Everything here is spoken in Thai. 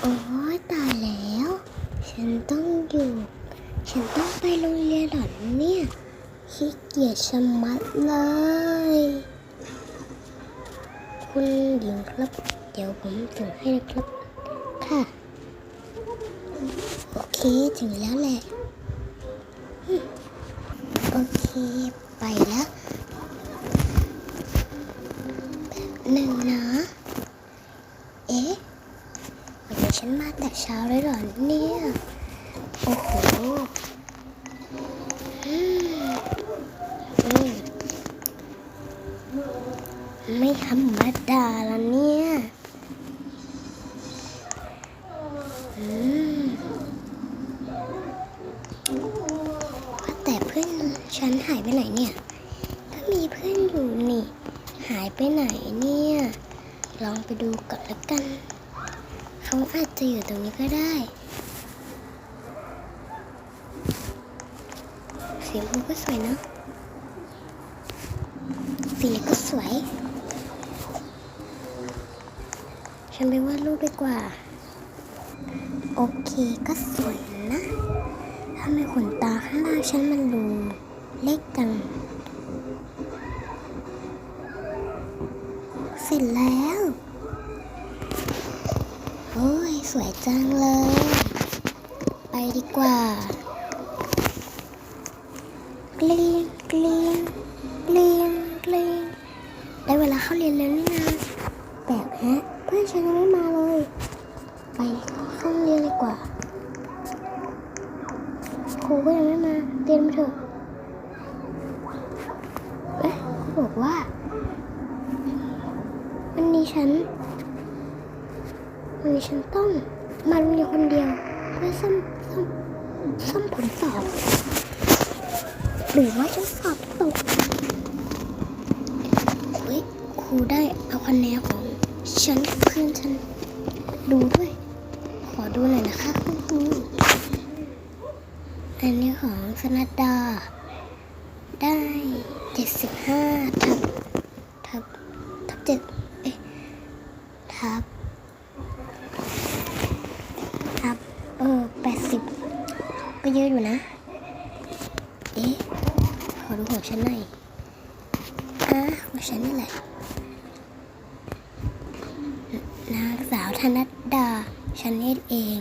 โอ้ยตายแล้ว ฉันต้องอยู่ ฉันต้องไปโรงเรียนหรอเนี่ยขี้เกียจชะมัดเลย คุณหญิงครับ เดี๋ยวผมส่งให้นะครับ ค่ะ โอเคถึงแล้วแหละ โอเค ไปแล้วแบบหนึ่งนะ เอ๊ะ วันนี้ ฉันมาแต่เช้าเลยเหรอเนี่ย โอ้โหไม่ธรรมดาละเนี่ยว่าแต่เพื่อนฉันหายไปไหนเนี่ยถ้ามีเพื่อนอยู่นี่ หายไปไหนเนี่ย ลองไปดูก่อนละกัน เขาอาจจะอยู่ตรงนี้ก็ได้สีชมพูก็สวยเนะสีก็สวย ฉันไปวาดรูปดีกว่า โอเคก็สวยนะทำไมขนตาข้างล่างฉันมันดูเล็กจัง เสร็จแล้ว โอ้ย สวยจังเลย ไปดีกว่าเกลียงเกลียงเกลียงเกลียงได้เวลาเข้าเรียนแล้วนี่นะแปลกฮะ เพื่อนฉันยังไม่มาเลย ไปเข้าเรียนดีกว่า ครูก็ยังไม่มาเรียนมาเถอะเอ๊ะครูบอกว่า วันนี้ฉัน วันนี้ฉันต้องมาโรงเรียนคนเดียว เพื่อซ่อมซ่อมซ่อมผลสอบ หรือว่าฉันสอบตกเฮ้ยครูได้เอาคะแนนของฉันเพื่อนฉันดูด้วย ขอดูหน่อยนะคะคุณครูอันนี้ของสนัดดา ได้เจ็ดสิบห้าทับทับทับเจ็ดเอ๊ะทับครับ เออแปดสิบก็ เยอะอยู่นะ เอ๊ะ ขอดูของฉันหน่อยอะหัวฉันนี่แหละ นางสาวธนัดดา ฉันนี่เอง